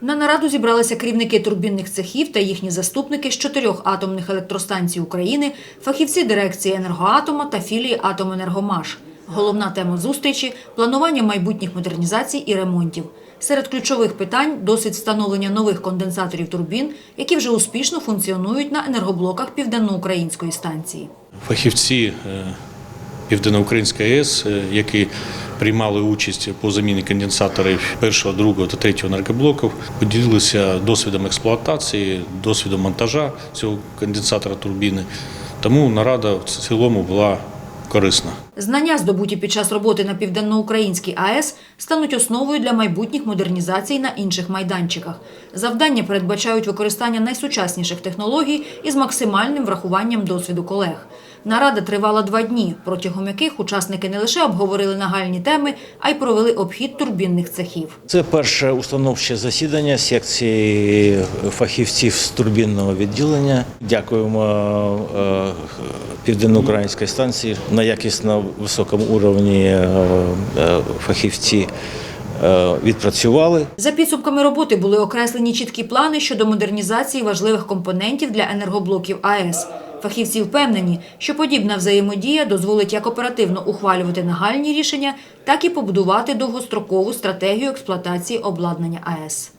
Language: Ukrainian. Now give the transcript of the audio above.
На нараду зібралися керівники турбінних цехів та їхні заступники з чотирьох атомних електростанцій України, фахівці дирекції енергоатома та філії «Атоменергомаш». Головна тема зустрічі – планування майбутніх модернізацій і ремонтів. Серед ключових питань – досвід встановлення нових конденсаторів турбін, які вже успішно функціонують на енергоблоках Південноукраїнської станції. Фахівці е, Південноукраїнської АЕС, е, які приймали участь по заміні конденсаторів першого, другого та третього енергоблоків, поділилися досвідом експлуатації, досвідом монтажа цього конденсатора турбіни. Тому нарада в цілому була корисна. Знання, здобуті під час роботи на Південноукраїнській АЕС, стануть основою для майбутніх модернізацій на інших майданчиках. Завдання передбачають використання найсучасніших технологій із максимальним врахуванням досвіду колег. Нарада тривала два дні, протягом яких учасники не лише обговорили нагальні теми, а й провели обхід турбінних цехів. Це перше установче засідання секції фахівців з турбінного відділення. Дякуємо е, Південноукраїнській станції на якісно високому уровні е, е, фахівці е, відпрацювали. За підсумками роботи були окреслені чіткі плани щодо модернізації важливих компонентів для енергоблоків АЕС. Фахівці впевнені, що подібна взаємодія дозволить як оперативно ухвалювати нагальні рішення, так і побудувати довгострокову стратегію експлуатації обладнання АЕС.